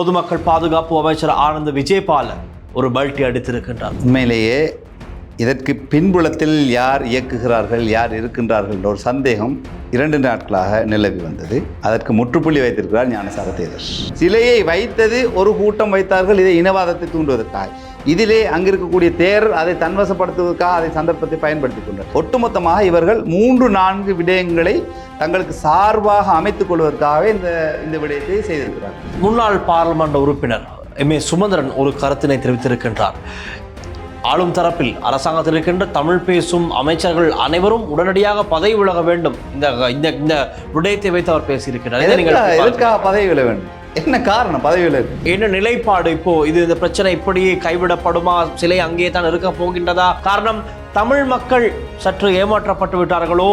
பொதுமக்கள் பாதுகாப்பு அமைச்சர் ஆனந்த் விஜயபால ஒரு பல்ட்டி அடித்திருக்கின்றார். உண்மையிலேயே இதற்கு பின்புலத்தில் யார் இயக்குகிறார்கள் யார் இருக்கின்றார்கள் என்ற ஒரு சந்தேகம் இரண்டு நாட்களாக நிலவி வந்தது. அதற்கு முற்றுப்புள்ளி வைத்திருக்கிறார் ஞானசார தேரர் சிலையை வைத்தது ஒரு கூட்டம் வைத்தார்கள் இதை இனவாதத்தை தூண்டுவதற்காக. இதிலே அங்கிருக்கக்கூடிய தேரர் அதை தன்வசப்படுத்துவதற்காக அதை சந்தர்ப்பத்தை பயன்படுத்திக் கொண்டார் ஒட்டுமொத்தமாக இவர்கள் மூன்று நான்கு விடயங்களை தங்களுக்கு சார்பாக அமைத்துக் கொள்வதற்காகவே இந்த இந்த விடயத்தை செய்திருக்கிறார்கள் முன்னாள் பாராளுமன்ற உறுப்பினர் எம் ஏ சுமந்திரன் ஒரு கருத்தினை தெரிவித்திருக்கின்றார். ஆளும் தரப்பில் அரசாங்கத்தில் இருக்கின்ற தமிழ் பேசும் அமைச்சர்கள் அனைவரும் உடனடியாக பதவி விலக வேண்டும். இந்த இந்த இந்த விடயத்தை வைத்து அவர் பேசியிருக்கிறார். எதற்காக பதவி வில வேண்டும்? என்ன காரணம்? பதவி வில என்ன நிலைப்பாடு இப்போ? இது இந்த பிரச்சனை இப்படியே கைவிடப்படுமா? சிலை அங்கேயே தான் இருக்க போகின்றதா? காரணம் தமிழ் மக்கள் சற்று ஏமாற்றப்பட்டு விட்டார்களோ?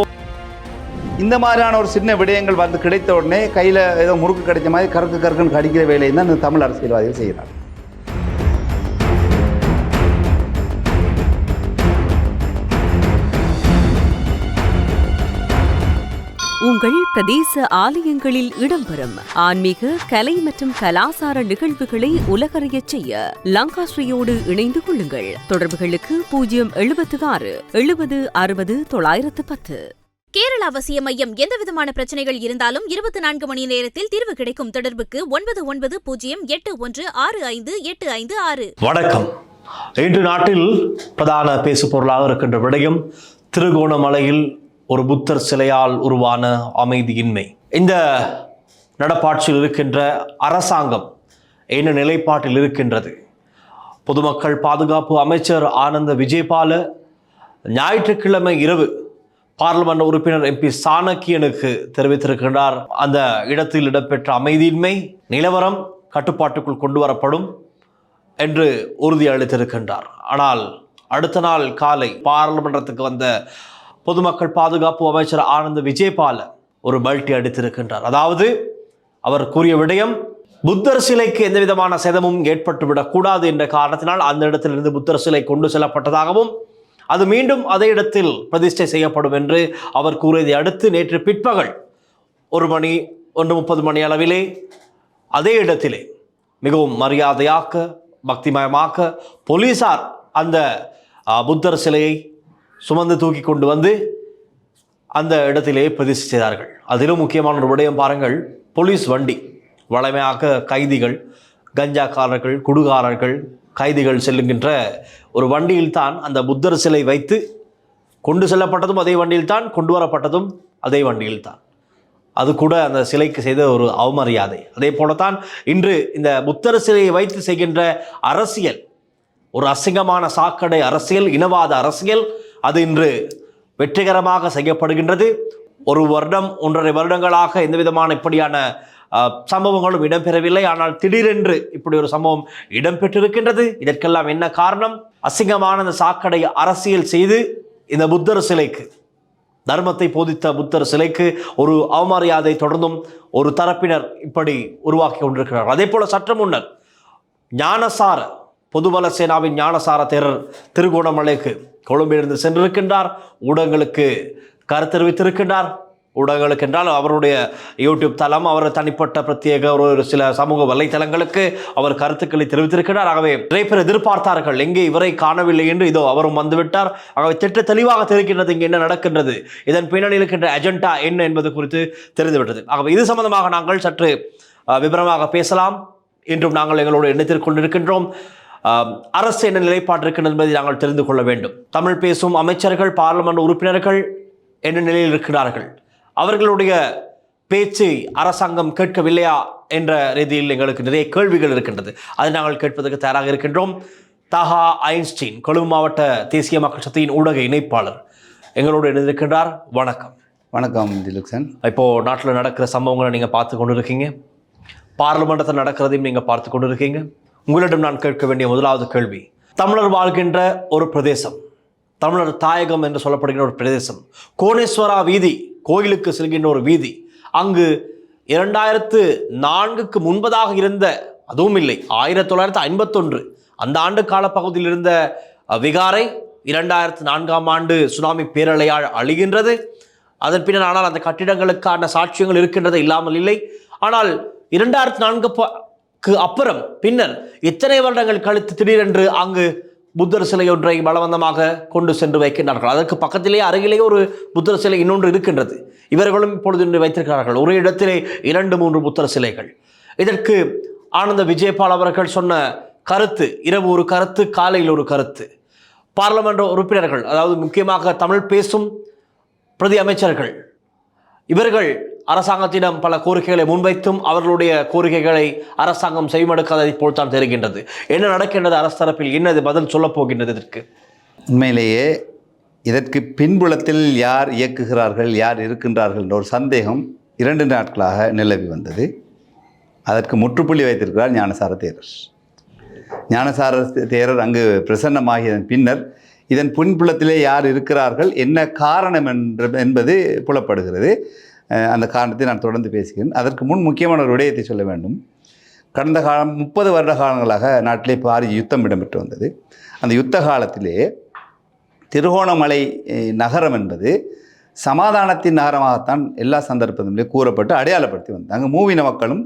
இந்த மாதிரியான ஒரு சின்ன விடயங்கள் வந்து கிடைத்த உடனே கையில் ஏதோ முறுக்கு கிடைச்ச மாதிரி கறக்கு கறக்குன்னு கடிக்கிற வேலையை தான் இந்த தமிழ் அரசியல்வாதிகள் செய்கிறாங்க. பிரதேச ஆலயங்களில் இடம்பெறும் ஆன்மீக கலை மற்றும் கலாசார நிகழ்வுகளை உலகறியச் செய்ய லங்காஸ்ரீயோடு இணைந்து கொள்ளுங்கள். தொடர்புகளுக்கு பூஜ்ஜியம் எழுபத்து ஆறு எழுபது அறுபது தொள்ளாயிரத்து பத்து. கேரள அவசிய மையம் எந்தவிதமான பிரச்சனைகள் இருந்தாலும் இருபத்தி நான்கு மணி நேரத்தில் தீர்வு கிடைக்கும் தொடர்புக்கு ஒன்பது ஒன்பது பூஜ்ஜியம் எட்டு ஒன்று ஆறு ஐந்து எட்டு ஐந்து ஆறு. வணக்கம். இன்று நாட்டில் பிரதான பேசு பொருளாக இருக்கின்ற விடயம் திருகோணமலையில் ஒரு புத்தர் சிலையால் உருவான அமைதியின்மை. இந்த நடப்பாட்சியில் இருக்கின்ற அரசாங்கம் என்ன நிலைப்பாட்டில் இருக்கின்றது? பொதுமக்கள் பாதுகாப்பு அமைச்சர் ஆனந்த விஜயபால ஞாயிற்றுக்கிழமை இரவு பார்லிமெண்ட் உறுப்பினர் எம்பி சாணக்கியனுக்கு தெரிவித்திருக்கின்றார். அந்த இடத்தில் இடம்பெற்ற அமைதியின்மை நிலவரம் கட்டுப்பாட்டுக்குள் கொண்டு வரப்படும் என்று உறுதி அளித்திருக்கின்றார் ஆனால் அடுத்த நாள் காலை பாராளுமன்றத்துக்கு வந்த பொதுமக்கள் பாதுகாப்பு அமைச்சர் ஆனந்த் விஜயபால ஒரு பல்ட்டி அடித்திருக்கின்றார். அதாவது அவர் கூறிய விடயம் புத்தர் சிலைக்கு எந்த விதமான சேதமும் ஏற்பட்டுவிடக்கூடாது என்ற காரணத்தினால் அந்த இடத்திலிருந்து புத்தர் சிலை கொண்டு செல்லப்பட்டதாகவும் அது மீண்டும் அதே இடத்தில் பிரதிஷ்டை செய்யப்படும் என்று அவர் கூறியதை அடுத்து நேற்று பிற்பகல் ஒரு மணி ஒன்று முப்பது மணி அளவிலே அதே இடத்திலே மிகவும் மரியாதையாக்க பக்திமயமாக்க போலீசார் அந்த புத்தர் சிலையை சுமந்து தூக்கி கொண்டு வந்து அந்த இடத்திலே பிரதிஷ்டை செய்தார்கள். அதிலும் முக்கியமான ஒரு விடயம் பாருங்கள். போலீஸ் வண்டி வளமையாக கைதிகள் கஞ்சாக்காரர்கள் குடுகாரர்கள் கைதிகள் செல்லுகின்ற ஒரு வண்டியில்தான் அந்த புத்தர் சிலை வைத்து கொண்டு செல்லப்பட்டதும் அதே வண்டியில்தான் கொண்டு வரப்பட்டதும் அதே வண்டியில்தான். அது கூட அந்த சிலைக்கு செய்த ஒரு அவமரியாதை. அதே போலத்தான் இன்று இந்த புத்தர் சிலையை வைத்து செய்கின்ற அரசியல் ஒரு அசிங்கமான சாக்கடை அரசியல் இனவாத அரசியல் அது இன்று வெற்றிகரமாக செய்யப்படுகின்றது. ஒரு வருடம் ஒன்றரை வருடங்களாக எந்த விதமான இப்படியான சம்பவங்களும் இடம்பெறவில்லை. ஆனால் திடீரென்று இப்படி ஒரு சம்பவம் இடம்பெற்றிருக்கின்றது. இதற்கெல்லாம் என்ன காரணம்? அசிங்கமான அந்த சாக்கடை அரசியல் செய்து இந்த புத்தர் சிலைக்கு தர்மத்தை போதித்த புத்தர் சிலைக்கு ஒரு அவமரியாதை தொடர்ந்தும் ஒரு தரப்பினர் இப்படி உருவாக்கி கொண்டிருக்கிறார் அதே போல சற்று முன்னர் ஞானசார பொதுபல சேனாவின் ஞானசார தேரர் திருகோணமலைக்கு கொழும்பிலிருந்து சென்றிருக்கின்றார். ஊடகங்களுக்கு கருத்து தெரிவித்திருக்கின்றார். ஊடகங்களுக்கு என்றால் அவருடைய யூடியூப் தளம் அவர் தனிப்பட்ட பிரத்யேக ஒரு ஒரு சில சமூக வலைத்தளங்களுக்கு அவர் கருத்துக்களை தெரிவித்திருக்கிறார் ஆகவே நிறைய பேர் எதிர்பார்த்தார்கள் எங்கே இவரை காணவில்லை என்று இதோ அவரும் வந்துவிட்டார். ஆகவே திட்ட தெளிவாக தெரிவிக்கின்றது இங்கே என்ன நடக்கின்றது இதன் பின்னணியில் இருக்கின்ற அஜெண்டா என்ன என்பது குறித்து தெரிந்துவிட்டது. ஆகவே இது சம்பந்தமாக நாங்கள் சற்று விபரமாக பேசலாம். இன்றும் நாங்கள் எங்களோடு எண்ணத்தில் கொண்டிருக்கின்றோம். அரசு என்ன நிலைப்பாடு இருக்கின்றது என்பதை நாங்கள் தெரிந்து கொள்ள வேண்டும். தமிழ் பேசும் அமைச்சர்கள் பாராளுமன்ற உறுப்பினர்கள் என்ன நிலையில் இருக்கிறார்கள்? அவர்களுடைய பேச்சை அரசாங்கம் கேட்கவில்லையா என்ற ரீதியில் எங்களுக்கு நிறைய கேள்விகள் இருக்கின்றது. அதை நாங்கள் கேட்பதற்கு தயாராக இருக்கின்றோம். தஹா ஐன்ஸ்டீன் கொழும்பு மாவட்ட தேசிய மக்கள் சக்தியின் ஊடக இணைப்பாளர். எங்களோடு இணைந்திருக்கின்றார். வணக்கம். வணக்கம் திலுக்சன். இப்போ நாட்டில் நடக்கிற சம்பவங்களை நீங்கள் பார்த்து கொண்டு இருக்கீங்க பார்லிமெண்டத்தில் நடக்கிறதையும் நீங்கள் பார்த்து கொண்டு இருக்கீங்க உங்களிடம் நான் கேட்க வேண்டிய முதலாவது கேள்வி. தமிழர் வாழ்கின்ற ஒரு பிரதேசம். தமிழர் தாயகம் என்று சொல்லப்படுகின்ற ஒரு பிரதேசம். கோணேஸ்வரா வீதி கோயிலுக்கு செல்கின்ற ஒரு வீதி. அங்கு இரண்டாயிரத்து நான்குக்கு முன்பதாக இருந்த அதுவும் இல்லை ஆயிரத்தி தொள்ளாயிரத்து ஐம்பத்தொன்று அந்த ஆண்டு காலப்பகுதியில் இருந்த விகாரை இரண்டாயிரத்து நான்காம் ஆண்டு சுனாமி பேரலையால் அழிகின்றது. அதன் பின்னர் ஆனால் அந்த கட்டிடங்களுக்கான சாட்சியங்கள் இருக்கின்றது இல்லாமல் இல்லை. ஆனால் இரண்டாயிரத்து நான்கு ப- அப்புறம் பின்னர் இத்தனை வருடங்கள் கழித்து திடீரென்று அங்கு புத்தர் சிலை ஒன்றை பலவந்தமாக கொண்டு சென்று வைக்கின்றார்கள். அதற்கு பக்கத்திலே அருகிலே ஒரு புத்தர் சிலை இன்னொன்று இருக்கின்றது. இவர்களும் இப்பொழுது இன்று வைத்திருக்கிறார்கள். ஒரு இடத்திலே இரண்டு மூன்று புத்தர் சிலைகள். இதற்கு ஆனந்த விஜயபால் அவர்கள் சொன்ன கருத்து இரவு ஒரு கருத்து காலையில் ஒரு கருத்து. பாராளுமன்ற உறுப்பினர்கள் அதாவது முக்கியமாக தமிழ் பேசும் பிரதி அமைச்சர்கள் இவர்கள் அரசாங்கத்திடம் பல கோரிக்கைகளை முன்வைத்தும் அவர்களுடைய கோரிக்கைகளை அரசாங்கம் செய்மடுக்காததை போல்தான் தெரிகின்றது. என்ன நடக்கின்றது? அரசு தரப்பில் என்னது பதில் சொல்லப் போகின்றது இதற்கு? உண்மையிலேயே இதற்கு பின்புலத்தில் யார் இயக்குகிறார்கள் யார் இருக்கின்றார்கள் என்ற ஒரு சந்தேகம் இரண்டு நாட்களாக நிலவி வந்தது. அதற்கு முற்றுப்புள்ளி வைத்திருக்கிறார் ஞானசார தேரர். ஞானசார தேரர் அங்கு பிரசன்னமாகியதன் பின்னர் இதன் பின்புலத்திலே யார் இருக்கிறார்கள் என்ன காரணம் என்று என்பது புலப்படுகிறது. அந்த காரணத்தை நான் தொடர்ந்து பேசுகிறேன். அதற்கு முன் முக்கியமான ஒரு விடயத்தை சொல்ல வேண்டும். கடந்த காலம் முப்பது வருட காலங்களாக நாட்டிலே பாரிய யுத்தம் இடம்பெற்று வந்தது. அந்த யுத்த காலத்திலே திருகோணமலை நகரம் என்பது சமாதானத்தின் நகரமாகத்தான் எல்லா சந்தர்ப்பத்திலும் கூறப்பட்டு அடையாளப்படுத்தி வந்தது அங்கே மூவின மக்களும்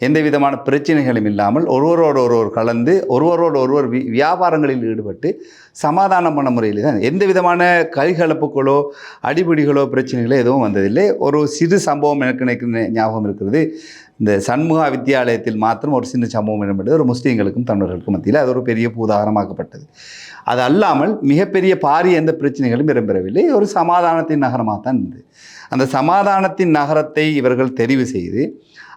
எந்த விதமான பிரச்சனைகளும் இல்லாமல் ஒருவரோடு ஒருவர் கலந்து ஒருவரோடு ஒருவர் வி வியாபாரங்களில் ஈடுபட்டு சமாதானமான முறையில் தான். எந்த விதமான கைகலப்புகளோ அடிபிடிகளோ பிரச்சனைகளோ எதுவும் வந்ததில்லை. ஒரு சிறு சம்பவம் எனக்கு எனக்கு ஞாபகம் இருக்கிறது. இந்த சண்முகா வித்தியாலயத்தில் மாத்திரம் ஒரு சின்ன சம்பவம் என்பது ஒரு முஸ்லீம்களுக்கும் தமிழர்களுக்கும் மத்தியில் அது ஒரு பெரிய பூதாகரமாக்கப்பட்டது. அது அல்லாமல் மிகப்பெரிய பாரிய எந்த பிரச்சனைகளும் இடம்பெறவில்லை. ஒரு சமாதானத்தின் நகரமாக தான் இருந்தது. அந்த சமாதானத்தின் நகரத்தை இவர்கள் தெரிவு செய்து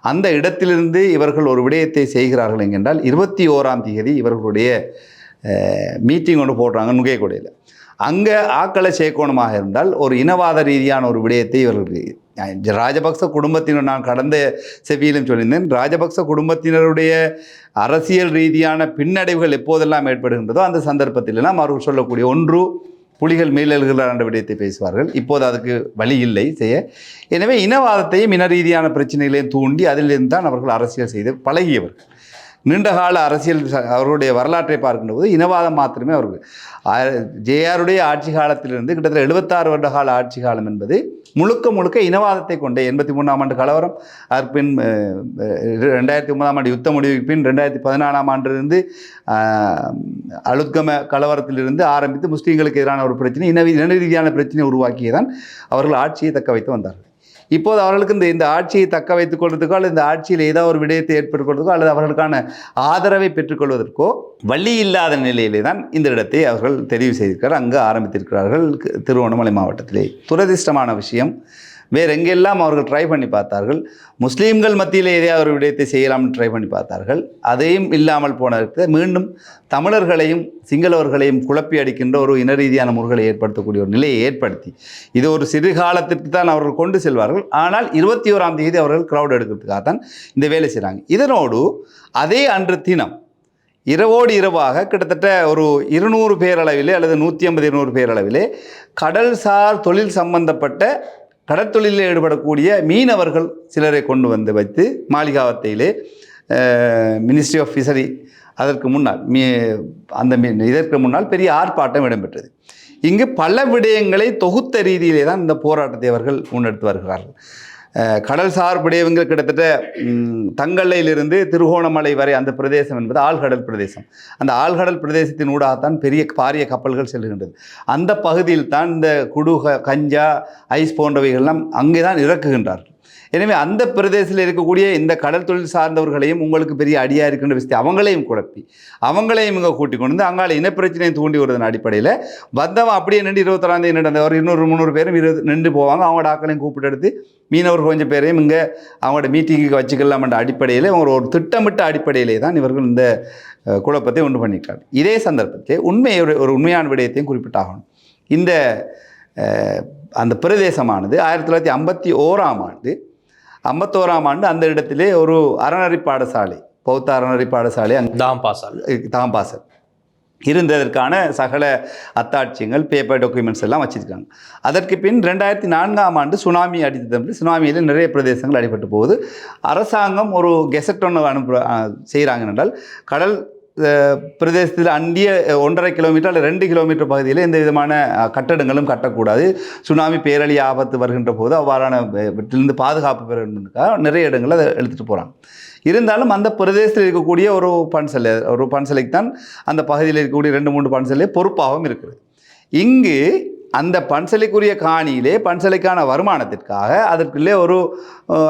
அந்த இடத்திலிருந்து இவர்கள் ஒரு விடயத்தை செய்கிறார்கள் என்கின்றால் இருபத்தி ஓராம் தேதி இவர்களுடைய மீட்டிங் ஒன்று போடுறாங்க நுகையகொடையில் அங்கே ஆக்களை சேர்க்கணுமாக இருந்தால் ஒரு இனவாத ரீதியான ஒரு விடயத்தை இவர்கள் ராஜபக்ச குடும்பத்தினர் நான் கடந்த செவியிலும் சொல்லியிருந்தேன் ராஜபக்ச குடும்பத்தினருடைய அரசியல் ரீதியான பின்னடைவுகள் எப்போதெல்லாம் ஏற்படுகின்றதோ அந்த சந்தர்ப்பத்திலெல்லாம் அவர்கள் சொல்லக்கூடிய ஒன்று புலிகள் மீளல்கிறார் ஆண்ட விடயத்தை பேசுவார்கள். இப்போது அதுக்கு வழி இல்லை செய்ய. எனவே இனவாதத்தையும் இன ரீதியான பிரச்சனைகளையும் தூண்டி அதிலிருந்து தான் அவர்கள் அரசியல் செய்து பழகியவர்கள். நீண்டகால அரசியல் அவருடைய வரலாற்றை பார்க்கின்ற போது இனவாதம் மாத்திரமே அவருக்கு ஜேஆருடைய ஆட்சி காலத்திலிருந்து கிட்டத்தட்ட எழுபத்தாறு வருட கால ஆட்சி காலம் என்பது முழுக்க முழுக்க இனவாதத்தை கொண்டே எண்பத்தி மூணாம் ஆண்டு கலவரம் அதற்கு பின் ரெண்டாயிரத்தி ஒன்பதாம் ஆண்டு யுத்த முடிவுக்கு பின் ரெண்டாயிரத்தி பதினாலாம் ஆண்டிலிருந்து அழுத்கம கலவரத்திலிருந்து ஆரம்பித்து முஸ்லீம்களுக்கு எதிரான ஒரு பிரச்சனை இன இன ரீதியான பிரச்சனை உருவாக்கியதான் அவர்கள் ஆட்சியை தக்க வைத்து வந்தார்கள் இப்போது அவர்களுக்கு இந்த இந்த ஆட்சியை தக்க வைத்துக் கொள்வதற்கோ அல்லது இந்த ஆட்சியில் ஏதாவது ஒரு விடயத்தை ஏற்படுத்துவதற்கோ அல்லது அவர்களுக்கான ஆதரவை பெற்றுக்கொள்வதற்கோ வழி இல்லாத நிலையிலே தான் இந்த இடத்தை அவர்கள் தெரிவு செய்திருக்கிறார். அங்கு ஆரம்பித்திருக்கிறார்கள் திருவண்ணாமலை மாவட்டத்திலே. துரதிர்ஷ்டமான விஷயம் வேறு எங்கெல்லாம் அவர்கள் ட்ரை பண்ணி பார்த்தார்கள் முஸ்லீம்கள் மத்தியிலே எதையாவது ஒரு விடயத்தை செய்யலாம்னு ட்ரை பண்ணி பார்த்தார்கள் அதையும் இல்லாமல் போனதற்கு மீண்டும் தமிழர்களையும் சிங்களவர்களையும் குழப்பி அடிக்கின்ற ஒரு இன ரீதியான முறைகளை ஏற்படுத்தக்கூடிய ஒரு நிலையை ஏற்படுத்தி இது ஒரு சிறு காலத்திற்கு தான் அவர்கள் கொண்டு செல்வார்கள். ஆனால் இருபத்தி ஓராம் தேதி அவர்கள் க்ரௌட் எடுக்கிறதுக்காக தான் இந்த வேலை செய்கிறாங்க இதனோடு அதே அன்று தினம் இரவோடு இரவாக கிட்டத்தட்ட ஒரு இருநூறு பேரளவிலே அல்லது நூற்றி ஐம்பது இருநூறு பேரளவிலே கடல்சார் தொழில் சம்பந்தப்பட்ட கடற்தொழிலில் ஈடுபடக்கூடிய மீனவர்கள் சிலரை கொண்டு வந்து வைத்து மாளிகாவத்தையிலே மினிஸ்ட்ரி ஆஃப் ஃபிஷரி அதற்கு முன்னால் மீ அந்த மீன் இதற்கு முன்னால் பெரிய ஆர்ப்பாட்டம் இடம்பெற்றது. இங்கு பல விடயங்களை தொகுத்த ரீதியிலே தான் இந்த போராட்டத்தை அவர்கள் முன்னெடுத்து வருகிறார்கள். கடல்சார் விடயங்கள் கிட்டத்தட்ட தங்கல்லையிலிருந்து திருகோணமலை வரை அந்த பிரதேசம் என்பது ஆழ்கடல் பிரதேசம். அந்த ஆழ்கடல் பிரதேசத்தின் ஊடாகத்தான் பெரிய பாரிய கப்பல்கள் செல்கின்றது. அந்த பகுதியில் தான் இந்த குடுக கஞ்சா ஐஸ் போன்றவைகள்லாம் அங்கே தான் இறக்குகின்றார்கள். எனவே அந்த பிரதேசத்தில் இருக்கக்கூடிய இந்த கடல் தொழில் சார்ந்தவர்களையும் உங்களுக்கு பெரிய அடியாக இருக்கின்ற விஷயத்தை அவங்களையும் குழப்பி அவங்களையும் இங்கே கூட்டிக் கொண்டு வந்து அங்கால இனப்பிரச்சனையை தூண்டி வருவதன் அடிப்படையில் வந்தவன் அப்படியே நின்று இருபத்தொறாம் தேதி நடந்த ஒரு இன்னொரு முந்நூறு பேரும் இருபது நின்று போவாங்க. அவங்களோட ஆக்களையும் கூப்பிட்டு எடுத்து மீனவர் கொஞ்சம் பேரையும் இங்கே அவங்களோட மீட்டிங்குக்கு வச்சுக்கலாம்ன்ற அடிப்படையில் அவங்க ஒரு திட்டமிட்ட அடிப்படையிலே தான் இவர்கள் இந்த குழப்பத்தை உண்டு பண்ணிட்டார் இதே சந்தர்ப்பத்தில் உண்மையை ஒரு ஒரு உண்மையான விடயத்தையும் குறிப்பிட்டாகணும். இந்த அந்த பிரதேசமானது ஆயிரத்தி தொள்ளாயிரத்தி ஐம்பத்தி ஓராம் ஆண்டு ஐம்பத்தோராம் ஆண்டு அந்த இடத்திலே ஒரு அறநெறி பாடசாலை பௌத்த அறநெறி பாடசாலை அங்கே தாம் பாசால் தாம்பாசல். இருந்ததற்கான சகல அத்தாட்சியங்கள் பேப்பர் டாக்குமெண்ட்ஸ் எல்லாம் வச்சிருக்காங்க. அதற்கு பின் ரெண்டாயிரத்தி நான்காம் ஆண்டு சுனாமி அடித்தது சுனாமியில் நிறைய பிரதேசங்கள் அடிபட்டு போகுது. அரசாங்கம் ஒரு கெசட் ஒன்று அனுப்பு செய்கிறாங்க என்றால் கடல் பிரதேசத்தில் அண்டிய ஒன்றரை கிலோமீட்டர் அல்லது ரெண்டு கிலோமீட்டர் பகுதியில் எந்த விதமான கட்டடங்களும் கட்டக்கூடாது. சுனாமி பேரழி ஆபத்து வருகின்ற போது அவ்வாறான வெற்றிலிருந்து பாதுகாப்பு பெற நிறைய இடங்களில் அதை எடுத்துகிட்டு போகிறாங்க இருந்தாலும் அந்த பிரதேசத்தில் இருக்கக்கூடிய ஒரு பன்சலை ஒரு பன்சலைக்கு தான் அந்த பகுதியில் இருக்கக்கூடிய ரெண்டு மூன்று பன்சலை பொறுப்பாகவும் இருக்குது. இங்கு அந்த பன்சலைக்குரிய காணியிலே பன்சலைக்கான வருமானத்திற்காக அதற்குள்ளே ஒரு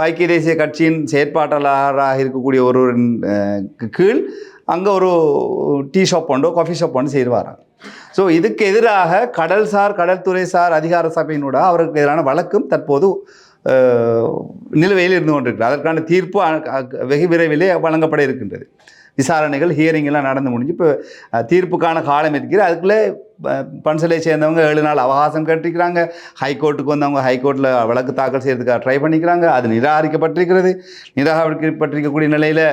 ஐக்கிய தேசிய கட்சியின் செயற்பாட்டாளராக இருக்கக்கூடிய ஒரு கீழ் அங்கே ஒரு டீ ஷாப் ஒன்றோ காஃபி ஷாப் ஒன்று செய்து ஸோ இதுக்கு எதிராக கடல்சார் கடல்துறைசார் அதிகார சபையினோட அவருக்கு எதிரான வழக்கும் தற்போது நிலுவையில் இருந்து கொண்டிருக்கிறது. அதற்கான தீர்ப்பு வெகு விரைவிலே வழங்கப்பட இருக்கின்றது. விசாரணைகள் ஹியரிங் எல்லாம் நடந்து முடிஞ்சு இப்போ தீர்ப்புக்கான காலம் இருக்கிற அதுக்குள்ளே ப- பன்சலை சேர்ந்தவங்க ஏழு நாள் அவகாசம் கேட்டிருக்கிறாங்க ஹைகோர்ட்டுக்கு வந்தவங்க ஹைகோர்ட்டில் வழக்கு தாக்கல் செய்யறதுக்காக ட்ரை பண்ணிக்கிறாங்க. அது நிராகரிக்கப்பட்டிருக்கிறது. நிராகரிக்கப்பட்டிருக்கக்கூடிய நிலையில்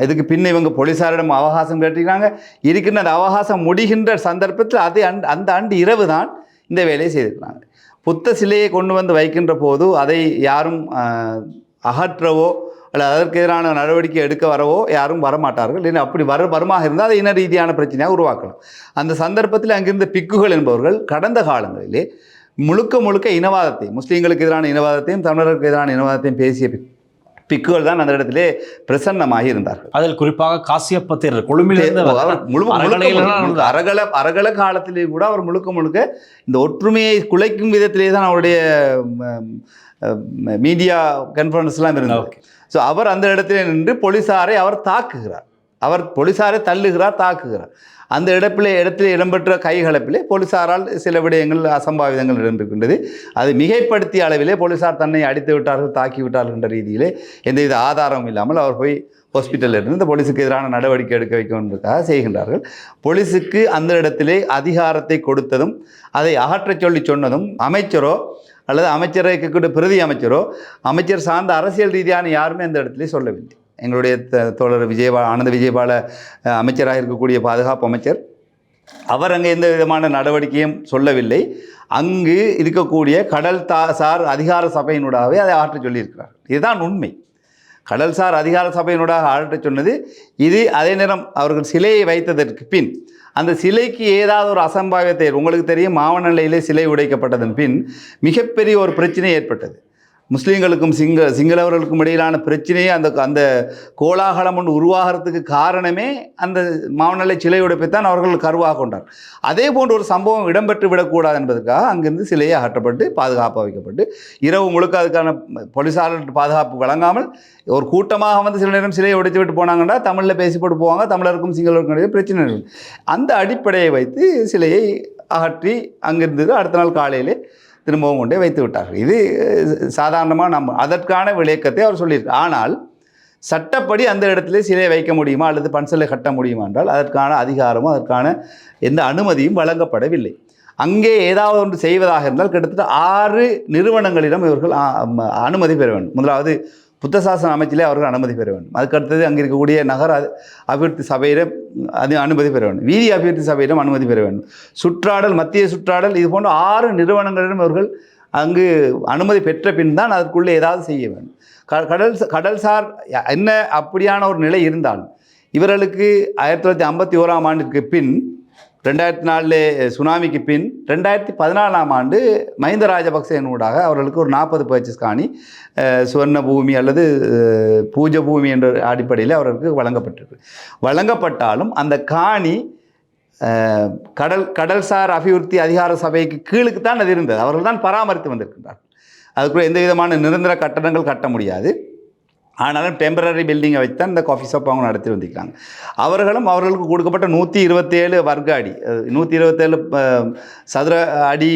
இதுக்கு பின்ன இவங்க போலீஸாரிடம் அவகாசம் கேட்டிருக்கிறாங்க. இருக்கின்ற அந்த அவகாசம் முடிகின்ற சந்தர்ப்பத்தில் அது அண்ட் அந்த ஆண்டு இரவு தான் இந்த வேலையை செய்திருக்கிறாங்க. புத்த சிலையை கொண்டு வந்து வைக்கின்ற போது அதை யாரும் அகற்றவோ அல்லது அதற்கு எதிரான நடவடிக்கை எடுக்க வரவோ யாரும் வரமாட்டார்கள். இல்லை அப்படி வர வருமாக இருந்தால் அதை இன ரீதியான பிரச்சனையாக உருவாக்கலாம். அந்த சந்தர்ப்பத்தில் அங்கிருந்த பிக்குகள் என்பவர்கள் கடந்த காலங்களிலே முழுக்க முழுக்க இனவாதத்தை முஸ்லீம்களுக்கு எதிரான இனவாதத்தையும் தமிழர்களுக்கு எதிரான இனவாதத்தையும் பேசிய பிக்- பிக்குகள் தான் அந்த இடத்திலே பிரசன்னமாகி இருந்தார்கள் அதில் குறிப்பாக காசியப்ப தேரர் கொழும்பிலிருந்து. அரகல அரகல காலத்திலே கூட அவர் முழுக்க முழுக்க இந்த ஒற்றுமையை குலைக்கும் விதத்திலே தான் அவருடைய மீடியா கான்ஃபரன்ஸ்லாம் Okay. ஸோ அவர் அந்த இடத்திலே நின்று போலீசாரை அவர் தாக்குகிறார் அவர் போலீஸாரை தள்ளுகிறார் தாக்குகிறார். அந்த இடத்திலே இடத்தில் இடம்பெற்ற கைகலப்பிலே போலீசாரால் சில விடயங்கள் அசம்பாவிதங்கள் இடம்பெறுகின்றது அது மிகைப்படுத்திய அளவிலே போலீசார் தன்னை அடித்து விட்டார்கள் தாக்கி விட்டார்கள் என்ற ரீதியிலே எந்தவித ஆதாரமும் இல்லாமல் அவர் போய் ஹாஸ்பிட்டலில் இருந்து இந்த போலீஸுக்கு எதிரான நடவடிக்கை எடுக்க வைக்கணுன்றதுக்காக செய்கின்றார்கள். போலீஸுக்கு அந்த இடத்திலே அதிகாரத்தை கொடுத்ததும் அதை அகற்றச் சொல்லி சொன்னதும் அமைச்சரோ அல்லது அமைச்சரை இருக்கக்கூடிய பிரதி அமைச்சரோ அமைச்சர் சார்ந்த அரசியல் ரீதியான யாருமே அந்த இடத்துல சொல்லவில்லை. எங்களுடைய தோழர் விஜயபா ஆனந்த விஜயபால அமைச்சராக இருக்கக்கூடிய பாதுகாப்பு அமைச்சர் அவர் அங்கே எந்த விதமான நடவடிக்கையும் சொல்லவில்லை. அங்கு இருக்கக்கூடிய கடல் தா சார் அதிகார சபையினூடாகவே அதை ஆற்ற சொல்லியிருக்கிறார். இதுதான் உண்மை. கடல்சார் அதிகார சபையினூடாக ஆற்றச் சொன்னது இது அதே நேரம் அவர்கள் சிலையை வைத்ததற்கு பின் அந்த சிலைக்கு ஏதாவது ஒரு அசம்பாவியத்தை உங்களுக்கு தெரியும் மாவனநிலையிலே சிலை உடைக்கப்பட்டதன் பின் மிகப்பெரிய ஒரு பிரச்சனை ஏற்பட்டது. முஸ்லீம்களுக்கும் சிங்க சிங்களவர்களுக்கும் இடையிலான பிரச்சனையே அந்த அந்த கோலாகலம் ஒன்று உருவாகிறதுக்கு காரணமே அந்த மாவனநிலை சிலை உடைப்பைத்தான் அவர்கள் கருவாக கொண்டார். அதே போன்ற ஒரு சம்பவம் இடம்பெற்று விடக்கூடாது என்பதற்காக அங்கிருந்து சிலையை அகற்றப்பட்டு பாதுகாப்பாக வைக்கப்பட்டு இரவு முழுக்க அதுக்கான போலீசார் பாதுகாப்பு வழங்காமல் ஒரு கூட்டமாக வந்து சில நேரம் சிலையை உடைத்து விட்டு போனாங்கன்னா தமிழில் பேசி போட்டு போவாங்க தமிழருக்கும் சிங்களருக்கும் இடையே பிரச்சனை அந்த அடிப்படையை வைத்து சிலையை அகற்றி அங்கிருந்து அடுத்த நாள் காலையிலே திரும்பவும் கொண்டே வைத்து விட்டார்கள். இது சாதாரணமாக நம்ம அதற்கான விளக்கத்தை அவர் சொல்லியிருக்கார். ஆனால் சட்டப்படி அந்த இடத்துல சிலையை வைக்க முடியுமா அல்லது பன்சலை கட்ட முடியுமா என்றால் அதற்கான அதிகாரமும் அதற்கான எந்த அனுமதியும் வழங்கப்படவில்லை. அங்கே ஏதாவது ஒன்று செய்வதாக இருந்தால் கிட்டத்தட்ட ஆறு நிறுவனங்களிடம் இவர்கள் அனுமதி பெற வேண்டும். முதலாவது புத்தசாசன அமைச்சிலே அவர்கள் அனுமதி பெற வேண்டும். அதுக்கடுத்தது அங்கே இருக்கக்கூடிய நகர அபிவிருத்தி சபையிடம் அது அனுமதி பெற வேண்டும். வீதி அபிவிருத்தி சபையிடம் அனுமதி பெற வேண்டும். சுற்றாடல் மத்திய சுற்றாடல் இது போன்ற ஆறு நிறுவனங்களிடம் அவர்கள் அங்கு அனுமதி பெற்ற பின் தான் அதற்குள்ளே ஏதாவது செய்ய வேண்டும். க- கடல் கடல்சார் என்ன அப்படியான ஒரு நிலை இருந்தாலும் இவர்களுக்கு ஆயிரத்தி தொள்ளாயிரத்தி ஐம்பத்தி ஓராம் ஆண்டிற்கு பின் ரெண்டாயிரத்தி நாலில் சுனாமிக்கு பின் ரெண்டாயிரத்தி பதினாலாம் ஆண்டு மஹிந்த ராஜபக்சேனூடாக அவர்களுக்கு ஒரு நாற்பது பர்ச்சேஸ் காணி சுவர்ண பூமி அல்லது பூஜ பூமி என்ற அடிப்படையில் அவர்களுக்கு வழங்கப்பட்டிருக்கு. வழங்கப்பட்டாலும் அந்த காணி கடல் கடல்சார் அபிவிருத்தி அதிகார சபைக்கு கீழுக்கு தான் அது இருந்தது. அவர்கள் தான் பராமரித்து வந்திருக்கின்றார்கள். அதுக்குள்ளே எந்த விதமான நிரந்தர கட்டணங்கள் கட்ட முடியாது. ஆனாலும் டெம்பரரி பில்டிங்கை வச்சு தான் இந்த காஃபி ஷாப் அவங்க நடத்தி வந்திருக்காங்க. அவர்களும் அவர்களுக்கு கொடுக்கப்பட்ட நூற்றி இருபத்தேழு வர்க்க அடி நூற்றி இருபத்தேழு சதுர அடி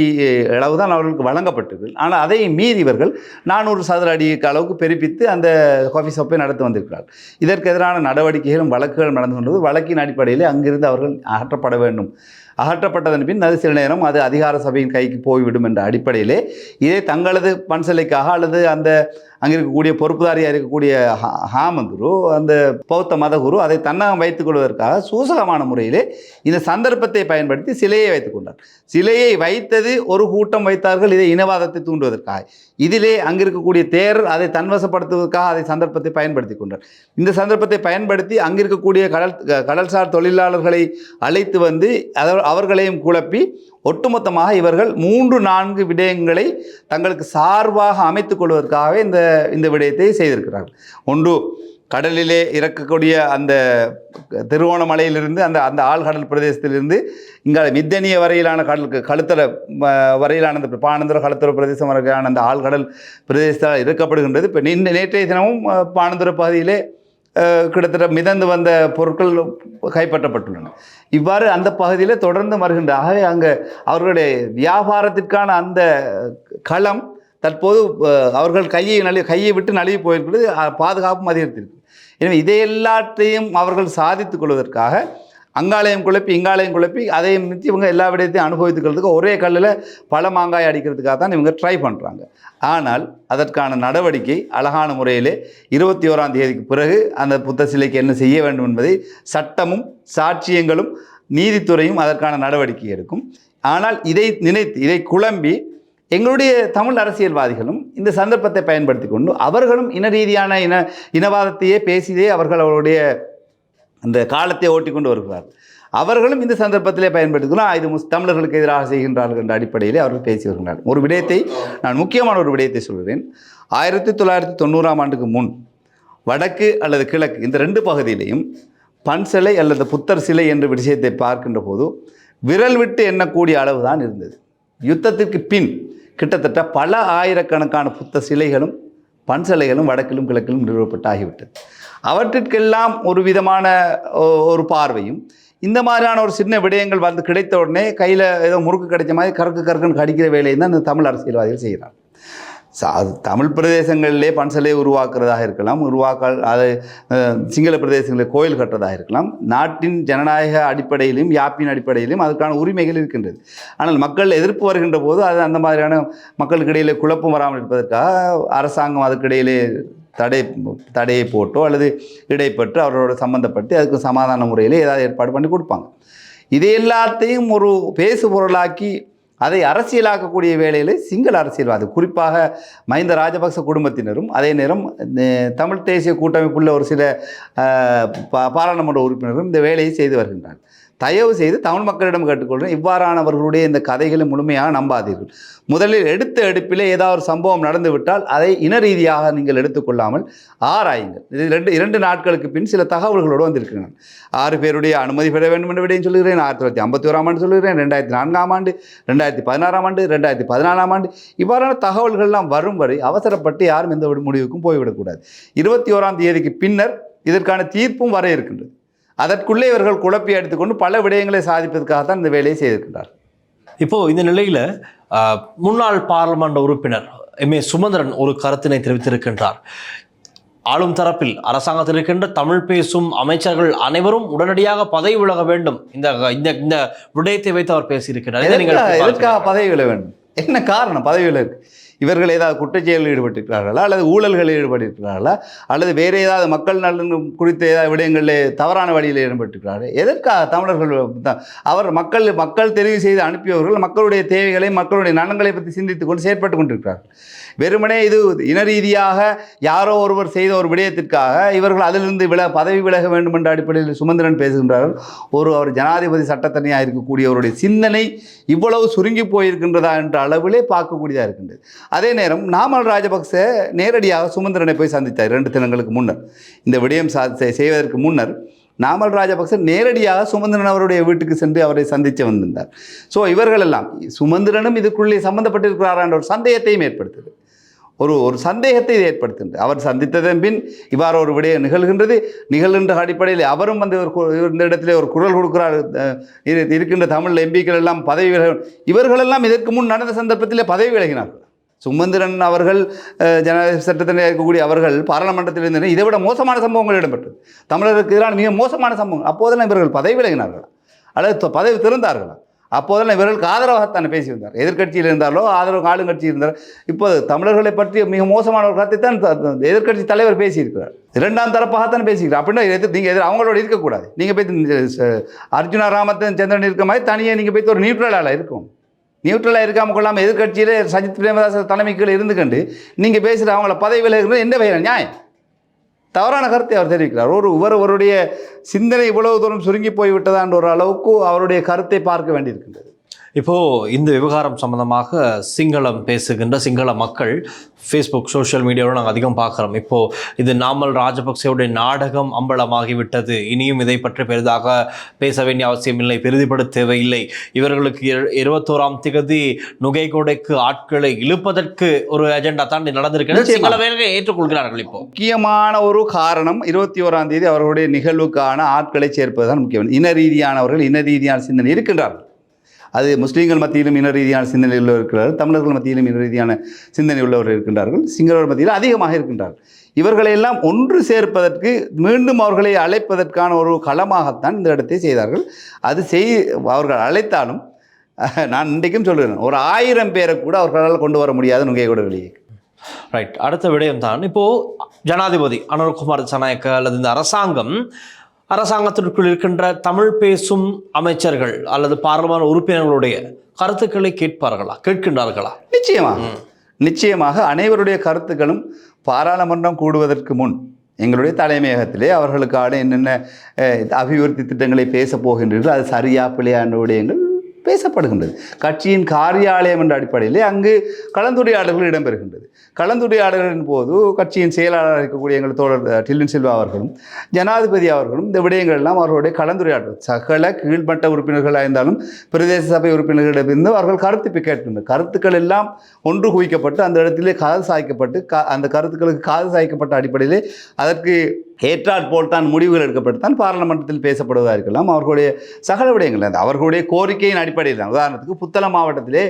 அளவு தான் அவர்களுக்கு வழங்கப்பட்டது. ஆனால் அதை மீறி இவர்கள் நானூறு சதுர அடிக்கு அளவுக்கு பெருப்பித்து அந்த காஃபி ஷாப்பை நடத்தி வந்திருக்கிறார்கள். இதற்கு எதிரான நடவடிக்கைகளும் வழக்குகள் நடந்து கொண்டது. வழக்கின் அடிப்படையில் அங்கிருந்து அவர்கள் அகற்றப்பட வேண்டும். அகற்றப்பட்டதன் பின் அது சில நேரம் அது அதிகார சபையின் கைக்கு போய்விடும் என்ற அடிப்படையிலே இதை தங்களது பன்சலைக்காக அல்லது அந்த அங்கே இருக்கக்கூடிய பொறுப்புதாரியாக இருக்கக்கூடிய ஹா- ஹாமந்துரு அந்த பௌத்த மதகுரு அதை தன்னகம் வைத்துக் கொள்வதற்காக சூசகமான முறையிலே இந்த சந்தர்ப்பத்தை பயன்படுத்தி சிலையை வைத்துக் கொண்டார். சிலையை வைத்தது ஒரு கூட்டம் வைத்தார்கள் இதை இனவாதத்தை தூண்டுவதற்காக. இதிலே அங்கே இருக்கக்கூடிய அதை தன்வசப்படுத்துவதற்காக அதை சந்தர்ப்பத்தை பயன்படுத்தி கொண்டார். இந்த சந்தர்ப்பத்தை பயன்படுத்தி அங்கே இருக்கக்கூடிய கடல் கடல்சார் தொழிலாளர்களை அழைத்து வந்து அவர்களையும் குழப்பி ஒட்டுமொத்தமாக இவர்கள் மூன்று நான்கு விடயங்களை தங்களுக்கு சார்பாக அமைத்துக் கொள்வதற்காகவே இந்த இந்த விடயத்தை செய்திருக்கிறார்கள். ஒன்று கடலிலே இறக்கக்கூடிய அந்த திருவோணமலையிலிருந்து அந்த அந்த ஆழ்கடல் பிரதேசத்திலிருந்து இங்கே மித்தனிய வரையிலான கடலுக்கு கழுத்தர வரையிலான அந்த பானந்தர கழுத்தர பிரதேசம் வரையிலான அந்த ஆழ்கடல் பிரதேசத்தால் இறக்கப்படுகின்றது. இப்போ நின்று நேற்றைய தினமும் பானந்தர பகுதியிலே கிட்டத்தட்ட மிதந்து வந்த பொருட்கள் கைப்பற்றப்பட்டுள்ளன. இவ்வாறு அந்த பகுதியில் தொடர்ந்து வருகின்ற ஆகவே அங்கே அவர்களுடைய வியாபாரத்திற்கான அந்த களம் தற்போது அவர்கள் கையை நழுவி கையை விட்டு நழுவி போயிருக்கிறது பாதுகாப்பும் அதிகரித்திருக்கு. எனவே இதை எல்லாத்தையும் அவர்கள் சாதித்துக் கொள்வதற்காக அங்காலயம் குழப்பி இங்காலயம் குழப்பி அதையும் மித்தி இவங்க எல்லா விடயத்தையும் அனுபவித்துக்கிறதுக்கு ஒரே கல்லில் பல மாங்காய் அடிக்கிறதுக்காக தான் இவங்க ட்ரை பண்ணுறாங்க ஆனால் அதற்கான நடவடிக்கை அழகான முறையிலே இருபத்தி ஓராம் தேதிக்கு பிறகு அந்த புத்த சிலைக்கு என்ன செய்ய வேண்டும் என்பதை சட்டமும் சாட்சியங்களும் நீதித்துறையும் அதற்கான நடவடிக்கை எடுக்கும். ஆனால் இதை நினைத்து இதை குழம்பி எங்களுடைய தமிழ் அரசியல்வாதிகளும் இந்த சந்தர்ப்பத்தை பயன்படுத்தி கொண்டு அவர்களும் இன ரீதியான இன இனவாதத்தையே பேசியே அவர்கள் அந்த காலத்தை ஓட்டி கொண்டு வருகிறார். அவர்களும் இந்த சந்தர்ப்பத்திலே பயன்படுத்திக்கலாம் இது முஸ் தமிழர்களுக்கு எதிராக செய்கின்றார்கள் என்ற அடிப்படையிலே அவர்கள் பேசி வருகின்றனர். ஒரு விடயத்தை நான் முக்கியமான ஒரு விடயத்தை சொல்கிறேன். ஆயிரத்தி தொள்ளாயிரத்தி தொண்ணூறாம் ஆண்டுக்கு முன் வடக்கு அல்லது கிழக்கு இந்த ரெண்டு பகுதியிலையும் பன்சிலை அல்லது புத்தர் சிலை என்ற விஷயத்தை பார்க்கின்ற போது விரல் விட்டு எண்ணக்கூடிய அளவு தான் இருந்தது. யுத்தத்திற்கு பின் கிட்டத்தட்ட பல ஆயிரக்கணக்கான புத்த சிலைகளும் பன்சலைகளும் வடக்கிலும் கிழக்கிலும் நிறுவப்பட்டு ஆகிவிட்டது அவற்றிற்கெல்லாம் ஒரு விதமான ஒரு பார்வையும் இந்த மாதிரியான ஒரு சின்ன விடயங்கள் வந்து கிடைத்த உடனே கையில் ஏதோ முறுக்கு கிடைச்ச மாதிரி கறக்கு கறக்குன்னு கடிக்கிற வேலையை தான் இந்த தமிழ் அரசியல்வாதிகள் செய்கிறாங்க அது தமிழ் பிரதேசங்களிலே பன்சலை உருவாக்குறதாக இருக்கலாம் உருவாக்க அது சிங்கள பிரதேசங்களில் கோயில் கட்டுறதாக இருக்கலாம். நாட்டின் ஜனநாயக அடிப்படையிலும் யாப்பின் அடிப்படையிலும் அதுக்கான உரிமைகள் இருக்கின்றது. ஆனால் மக்கள் எதிர்ப்பு வருகின்ற போது அது அந்த மாதிரியான மக்களுக்கு இடையிலே குழப்பம் வராமல் இருப்பதற்காக அரசாங்கம் அதுக்கிடையிலே தடை தடையை போட்டோ அல்லது இடைப்பட்டு அவரோட சம்மந்தப்பட்டு அதுக்கு சமாதான முறையிலே ஏதாவது ஏற்பாடு பண்ணி கொடுப்பாங்க. இது எல்லாத்தையும் ஒரு பேசு பொருளாக்கி அதை அரசியலாக்கக்கூடிய வேளையில் சிங்கள அரசியல்வாதி குறிப்பாக மஹிந்த ராஜபக்ச குடும்பத்தினரும் அதே நேரம் தமிழ் தேசிய கூட்டமைப்புள்ள ஒரு சில பா- பாராளுமன்ற உறுப்பினரும் இந்த வேலையை செய்து வருகின்றார் தயவு செய்து தமிழ் மக்களிடம் கேட்டுக்கொள்கிறேன். இவ்வாறானவர்களுடைய இந்த கதைகளை முழுமையாக நம்பாதீர்கள். முதலில் எடுத்த எடுப்பிலே ஏதாவது ஒரு சம்பவம் நடந்துவிட்டால் அதை இன ரீதியாக நீங்கள் எடுத்துக்கொள்ளாமல் ஆராயுங்கள். இது ரெண்டு இரண்டு நாட்களுக்கு பின் சில தகவல்களோடு வந்திருக்கிறேன் ஆறு பேருடைய அனுமதி பெற வேண்டும் என்று விடையும் சொல்லுகிறேன். ஆயிரத்தி தொள்ளாயிரத்தி ஐம்பத்தி ஓராம் ஆண்டு சொல்லுகிறேன். ரெண்டாயிரத்தி நான்காம் ஆண்டு ரெண்டாயிரத்தி பதினாறாம் ஆண்டு ரெண்டாயிரத்தி பதினாலாம் ஆண்டு. இவ்வாறான தகவல்கள்லாம் வரும் வரை அவசரப்பட்டு யாரும் எந்த முடிவுக்கும் போய்விடக்கூடாது. இருபத்தி ஓராம் தேதிக்கு பின்னர் இதற்கான தீர்ப்பும் வர இருக்கின்றது. அதற்குள்ளே இவர்கள் குழப்பி எடுத்துக்கொண்டு பல விடயங்களை சாதிப்பதற்காகத்தான் இந்த வேலையை செய்திருக்கின்றார். இப்போ இந்த நிலையில முன்னாள் பாராளுமன்ற உறுப்பினர் எம். ஏ. சுமந்திரன் ஒரு கருத்தினை தெரிவித்திருக்கின்றார். ஆளும் தரப்பில் அரசாங்கத்தில் இருக்கின்ற தமிழ் பேசும் அமைச்சர்கள் அனைவரும் உடனடியாக பதவி விலக வேண்டும். இந்த இந்த இந்த விடயத்தை வைத்து அவர் பேசியிருக்கிறார். எதற்காக? பதவி வில வேண்டும்? என்ன காரணம்? பதவி விலகு. இவர்கள் ஏதாவது குற்றச்செயலில் ஈடுபட்டிருக்கிறார்களா? அல்லது ஊழல்களில் ஈடுபட்டிருக்கிறார்களா? அல்லது வேறு ஏதாவது மக்கள் நலன் குறித்த ஏதாவது விடயங்களில் தவறான வழியில் ஈடுபட்டிருக்கிறார்கள்? எதற்காக தமிழர்கள் த- அவர் மக்கள் மக்கள் தெரிவு செய்து அனுப்பியவர்கள் மக்களுடைய தேவைகளை மக்களுடைய நலன்களை பற்றி சிந்தித்துக் கொண்டு செயற்பட்டு கொண்டிருக்கிறார்கள். வெறுமனே இது இன ரீதியாக யாரோ ஒருவர் செய்த ஒரு விடயத்திற்காக இவர்கள் அதிலிருந்து வில பதவி விலக வேண்டும் என்ற அடிப்படையில் சுமந்திரன் பேசுகின்றார்கள். ஒரு அவர் ஜனாதிபதி சட்டத்தனியாக இருக்கக்கூடியவருடைய சிந்தனை இவ்வளவு சுருங்கி போயிருக்கின்றதா என்ற அளவிலே பார்க்கக்கூடியதாக இருக்கின்றது. அதே நேரம் நாமல் ராஜபக்ச நேரடியாக சுமந்திரனை போய் சந்தித்தார் ரெண்டு தினங்களுக்கு முன்னர். இந்த விடயம் சா செய்- செய்வதற்கு முன்னர் நாமல் ராஜபக்ச நேரடியாக சுமந்திரன் அவருடைய வீட்டுக்கு சென்று அவரை சந்தித்து வந்திருந்தார். ஸோ இவர்களெல்லாம் சுமந்திரனும் இதுக்குள்ளே சம்மந்தப்பட்டிருக்கிறாரான்ற ஒரு சந்தேகத்தையும் ஏற்படுத்துது ஒரு ஒரு சந்தேகத்தை இது ஏற்படுத்துகின்றது அவர் சந்தித்ததன் பின் இவ்வாறு ஒரு விடயம் நிகழ்கின்றது. நிகழ்கின்ற அடிப்படையில் அவரும் வந்து ஒரு இந்த இடத்திலே ஒரு குரல் கொடுக்கிறார். இரு- இருக்கின்ற தமிழ் எம்பிக்கள் எல்லாம் பதவி விலக இவர்களெல்லாம் இதற்கு முன் நடந்த சந்தர்ப்பத்தில் பதவி விலகினார்கள். சுமந்திரன் அவர்கள் ஜன சட்டத்தினை இருக்கக்கூடிய அவர்கள் பாராளுமன்றத்தில் இருந்தனர். இதை விட மோசமான சம்பவங்கள் இடம்பெற்றது. தமிழருக்கு எதிரான மிக மோசமான சம்பவம் அப்போதெல்லாம் இவர்கள் பதவி விலகினார்களா? அல்லது பதவி திறந்தார்களா அப்போதெல்லாம் இவர்களுக்கு ஆதரவாகத்தானே பேசி வந்தார் எதிர்க்கட்சியில் இருந்தாலோ ஆதரவு ஆளுங்கட்சி இருந்தார் இப்போது தமிழர்களை பற்றி மிக மோசமான ஒரு கருத்தை தான் எதிர்கட்சி எதிர்க்கட்சி தலைவர் பேசியிருக்கிறார். இரண்டாம் தரப்பாகத்தான் பேசிக்கிறார் அப்படின்னா எதிர் நீங்கள் எதிர் அவங்களோட இருக்கக்கூடாது. நீங்கள் போய் அர்ஜுனா ராமத்தன் சந்திரன் இருக்க மாதிரி தனியாக நீங்கள் போய் ஒரு நியூட்ரலாக இருக்கும். நியூட்ரலாக இருக்காமல் கொள்ளாமல் எதிர்கட்சியில் சஜித் பிரேமதாச இருந்து கண்டு நீங்கள் பேசுகிற அவங்கள பதவி விலகிறது என்ன வகையான நியாயம்? தவறான கருத்தை அவர் தெரிவிக்கிறார். ஒரு இவர் அவருடைய சிந்தனை இவ்வளவு தூரம் சுருங்கி போய்விட்டதான்ற ஒரு அளவுக்கு அவருடைய கருத்தை பார்க்க வேண்டியிருக்கின்றது. இப்போ இந்த விவகாரம் சம்பந்தமாக சிங்களம் பேசுகின்ற சிங்கள மக்கள் ஃபேஸ்புக் சோஷியல் மீடியாவில் நாங்கள் அதிகம் பார்க்குறோம். இப்போ இது நாமல் ராஜபக்சேவுடைய நாடகம் அம்பலமாகிவிட்டது. இனியும் இதை பற்றி பெரிதாக பேச வேண்டிய அவசியம் இல்லை பெரிதுபட தேவையில்லை. இவர்களுக்கு இரு- இருபத்தோராம் திகதி நுகைகொடைக்கு ஆட்களை இழுப்பதற்கு ஒரு அஜெண்டா தான் நடந்திருக்கிறது. சிங்கள ஏற்றுக்கொள்கிறார்கள் இப்போ. முக்கியமான ஒரு காரணம் இருபத்தி ஓராம் தேதி அவர்களுடைய நிகழ்வுக்கான ஆட்களை சேர்ப்பதுதான் முக்கியம் இன ரீதியானவர்கள் இன ரீதியான சிந்தனை இருக்கின்றார்கள். அது முஸ்லீம்கள் மத்தியிலும் இன ரீதியான சிந்தனை உள்ளவர் இருக்கிறார்கள் தமிழர்கள் மத்தியிலும் இன ரீதியான சிந்தனை உள்ளவர்கள் இருக்கின்றார்கள் சிங்களவர் மத்தியில் அதிகமாக இருக்கின்றார்கள். இவர்களையெல்லாம் ஒன்று சேர்ப்பதற்கு மீண்டும் அவர்களை அழைப்பதற்கான ஒரு களமாகத்தான் இந்த இடத்தை செய்தார்கள். அது செய் அவர்கள் அழைத்தாலும் நான் இன்றைக்கும் சொல்கிறேன் ஒரு ஆயிரம் பேரை கூட அவர்களால் கொண்டு வர முடியாது நுங்கையகோட வெளியே. ரைட் அடுத்த விடயம் தான் இப்போது ஜனாதிபதி அனுர்குமார் ஜனநாயக்க அல்லது இந்த அரசாங்கம் அரசாங்கத்திற்குள் இருக்கின்ற தமிழ் பேசும் அமைச்சர்கள் அல்லது பாராளுமன்ற உறுப்பினர்களுடைய கருத்துக்களை கேட்பார்களா கேட்கின்றார்களா? நிச்சயமாக நிச்சயமாக அனைவருடைய கருத்துக்களும் பாராளுமன்றம் கூடுவதற்கு முன் எங்களுடைய தலைமையகத்திலே அவர்களுக்கான என்னென்ன அபிவிருத்தி திட்டங்களை பேசப் போகின்றீர்கள் அது சரியா பிள்ளையா என்ற விடயங்கள் பேசப்படுகின்றது. கட்சியின் காரியாலயம் என்ற அடிப்படையிலே அங்கு கலந்துரையாடல்கள் இடம்பெறுகின்றது. கலந்துரையாடல்களின் போது கட்சியின் செயலாளராக இருக்கக்கூடிய எங்கள் தோழர் டில்லின் செல்வா அவர்களும் ஜனாதிபதி அவர்களும் இந்த விடயங்கள் எல்லாம் அவர்களுடைய கலந்துரையாடல் சகல கீழ்மட்ட உறுப்பினர்களாக இருந்தாலும் பிரதேச சபை உறுப்பினர்களிடமிருந்து அவர்கள் கருத்து கேட்கின்றனர். கருத்துக்கள் எல்லாம் ஒன்று குவிக்கப்பட்டு அந்த இடத்திலே காது சாய்க்கப்பட்டு கா அந்த கருத்துக்களுக்கு காது சாய்க்கப்பட்ட அடிப்படையிலே அதற்கு ஏற்றாற் போல்தான் முடிவுகள் எடுக்கப்பட்டு தான் பாராளுமன்றத்தில் பேசப்படுவதாக இருக்கலாம். அவர்களுடைய சகல விடயங்கள் அது அவர்களுடைய கோரிக்கையின் அடிப்படையில் தான். உதாரணத்துக்கு புத்தளம் மாவட்டத்திலே